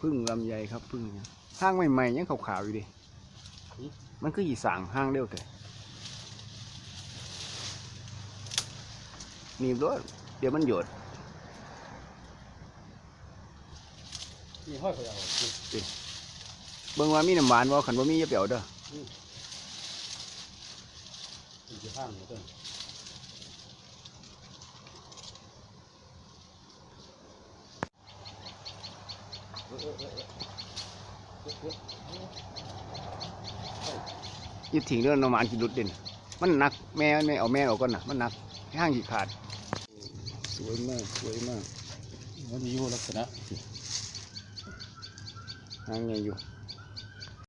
พึ่งลำไยครับพึ่งห้างใหม่ๆยังขาวๆอยู่ดิ มันคืออีสางห้างเร็วแต่หนีบด้วยเดี๋ยวมันหยดมีห้อยเขาเอานี่เบิ่งว่ามีน้ำหวานบ่าขันว่ามีอย่าเปียวเด้ออีกข้างหนึ่งต้นเออเออเออเออเออเออ ยึดถิงเรื่องนมานกินดุดเด่นมันหนักแม่ไม่เอาแม่ออกก่อนนะมันหนักห้างขีขาด สวยมากสวยมากมันมีอยู่ลักษณะห้างไงอยู่